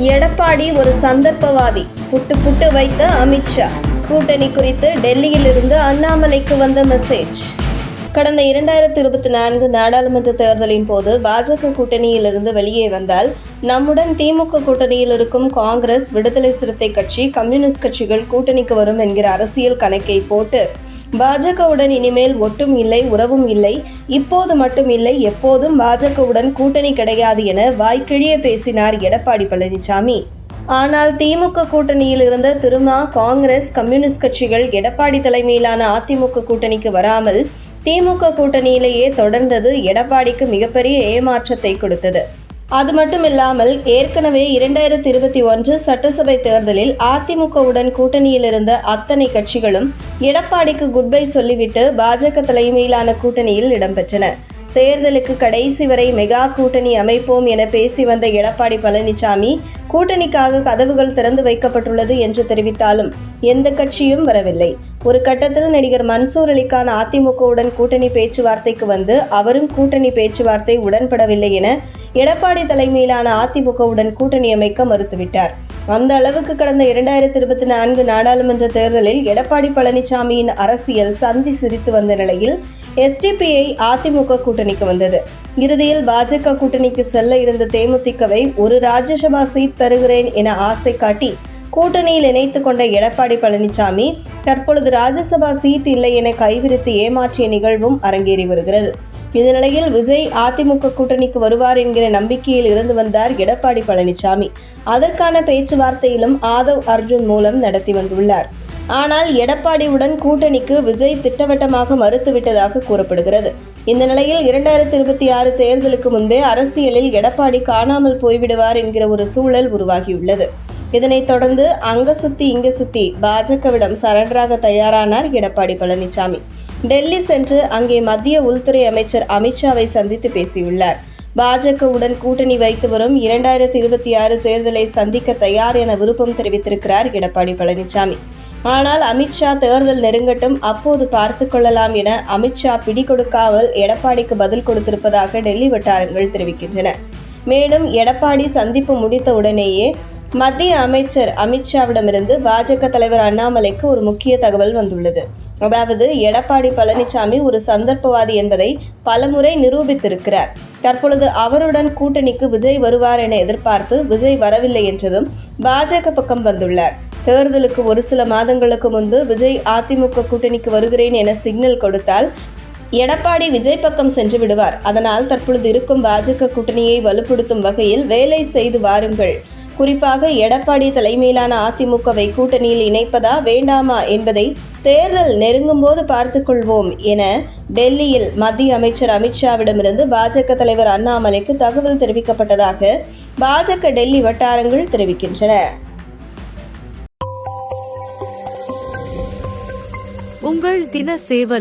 எடப்பாடி ஒரு சந்தர்ப்பவாதி. புட்டு புட்டு வைத்த அமித்ஷா கூட்டணி குறித்து டெல்லியிலிருந்து அண்ணாமலைக்கு வந்த மெசேஜ். கடந்த இரண்டாயிரத்தி இருபத்தி நான்கு நாடாளுமன்ற தேர்தலின் போது பாஜக கூட்டணியிலிருந்து வெளியே வந்தால் நம்முடன் திமுக கூட்டணியில் இருக்கும் காங்கிரஸ் விடுதலை சிறுத்தை கட்சி கம்யூனிஸ்ட் கட்சிகள் கூட்டணிக்கு வரும் என்கிற அரசியல் கணக்கை போட்டு பாஜகவுடன் இனிமேல் ஒட்டும் இல்லை உறவும் இல்லை. இப்போது மட்டும் இல்லை எப்போதும் பாஜகவுடன் கூட்டணி கிடையாது என வாய்க்கிழிய பேசினார் எடப்பாடி பழனிசாமி ஆனால் திமுக கூட்டணியில் இருந்த திருமா காங்கிரஸ் கம்யூனிஸ்ட் கட்சிகள் எடப்பாடி தலைமையிலான அதிமுக கூட்டணிக்கு வராமல் திமுக கூட்டணியிலேயே தொடர்ந்தது எடப்பாடிக்கு மிகப்பெரிய ஏமாற்றத்தை கொடுத்தது. அது மட்டும் இல்லாமல் ஏற்கனவே இரண்டாயிரத்தி இருபத்தி ஒன்று சட்டசபை தேர்தலில் அதிமுகவுடன் கூட்டணியில் இருந்த அத்தனை கட்சிகளும் எடப்பாடிக்கு குட்பை சொல்லிவிட்டு பாஜக தலைமையிலான கூட்டணியில் இடம்பெற்றன. தேர்தலுக்கு கடைசி வரை மெகா கூட்டணி அமைப்போம் என பேசி வந்த எடப்பாடி பழனிசாமி கூட்டணிக்காக கதவுகள் திறந்து வைக்கப்பட்டுள்ளது என்று தெரிவித்தாலும் எந்த கட்சியும் வரவில்லை. ஒரு கட்டத்தில் நடிகர் மன்சூர் அலிகான் அதிமுகவுடன் கூட்டணி பேச்சுவார்த்தைக்கு வந்து அவரும் கூட்டணி பேச்சுவார்த்தை உடன்படவில்லை என எடப்பாடி தலைமையிலான அதிமுகவுடன் கூட்டணி அமைக்க மறுத்துவிட்டார். அந்த அளவுக்கு கடந்த இரண்டாயிரத்தி இருபத்தி நான்கு நாடாளுமன்ற தேர்தலில் எடப்பாடி பழனிசாமியின் அரசியல் சந்தி சிரித்து வந்த நிலையில் எஸ்டிபிஐ அதிமுக கூட்டணிக்கு வந்தது. இறுதியில் பாஜக கூட்டணிக்கு செல்ல இருந்த தேமுதிகவை ஒரு ராஜ்யசபா சீட் தருகிறேன் என ஆசை காட்டி கூட்டணியில் இணைத்து கொண்ட எடப்பாடி பழனிசாமி தற்பொழுது ராஜ்யசபா சீட் இல்லை என கைவிரித்து ஏமாற்றிய நிகழ்வும் அரங்கேறி வருகிறது. இந்நிலையில் விஜய் அதிமுக கூட்டணிக்கு வருவார் என்கிற நம்பிக்கையில் இருந்து வந்தார் எடப்பாடி பழனிசாமி. அதற்கான பேச்சுவார்த்தையிலும் ஆதவ் அர்ஜுன் மூலம் நடத்தி வந்துள்ளார். ஆனால் எடப்பாடியுடன் கூட்டணிக்கு விஜய் திட்டவட்டமாக மறுத்துவிட்டதாக கூறப்படுகிறது. இந்த நிலையில் இரண்டாயிரத்தி இருபத்தி ஆறு தேர்தலுக்கு முன்பே அரசியலில் எடப்பாடி காணாமல் போய்விடுவார் என்கிற ஒரு சூழல் உருவாகியுள்ளது. இதனைத் தொடர்ந்து அங்க சுத்தி இங்க சுத்தி பாஜகவிடம் சரண்டராக தயாரானார் எடப்பாடி பழனிசாமி. டெல்லி சென்று அங்கே மத்திய உள்துறை அமைச்சர் அமித்ஷாவை சந்தித்து பேசியுள்ளார். பாஜகவுடன் கூட்டணி வைத்து வரும் இரண்டாயிரத்தி இருபத்தி ஆறு தேர்தலை சந்திக்க தயார் என விருப்பம் தெரிவித்திருக்கிறார் எடப்பாடி பழனிசாமி ஆனால் அமித்ஷா தேர்தல் நெருங்கட்டும் அப்போது பார்த்து கொள்ளலாம் என அமித்ஷா பிடி கொடுக்காமல் எடப்பாடிக்கு பதில் கொடுத்திருப்பதாக டெல்லி வட்டாரங்கள் தெரிவிக்கின்றன. மேலும் எடப்பாடி சந்திப்பு முடித்த உடனேயே மத்திய அமைச்சர் அமித்ஷாவிடமிருந்து பாஜக தலைவர் அண்ணாமலைக்கு ஒரு முக்கிய தகவல் வந்துள்ளது. அதாவது எடப்பாடி பழனிசாமி ஒரு சந்தர்ப்பவாதி என்பதை பலமுறை நிரூபித்திருக்கிறார். தற்பொழுது அவருடன் கூட்டணிக்கு விஜய் வருவார் என எதிர்பார்த்து விஜய் வரவில்லை என்றதும் பாஜக பக்கம் வந்துள்ளார். தேர்தலுக்கு ஒரு சில மாதங்களுக்கு முன்பு விஜய் அதிமுக கூட்டணிக்கு வருகிறேன் என சிக்னல் கொடுத்தால் எடப்பாடி விஜய் பக்கம் சென்று விடுவார். அதனால் தற்பொழுது இருக்கும் பாஜக கூட்டணியை வலுப்படுத்தும் வகையில் வேலை செய்து வாருங்கள். குறிப்பாக எடப்பாடி தலைமையிலான அதிமுகவை கூட்டணியில் இணைப்பதா வேண்டாமா என்பதை தேர்தல் நெருங்கும் போது பார்த்துக்கொள்வோம் என டெல்லியில் மத்திய அமைச்சர் அமித்ஷாவிடமிருந்து பாஜக தலைவர் அண்ணாமலைக்கு தகவல் தெரிவிக்கப்பட்டதாக பாஜக டெல்லி வட்டாரங்கள் தெரிவிக்கின்றன. உங்கள் தின சேவல்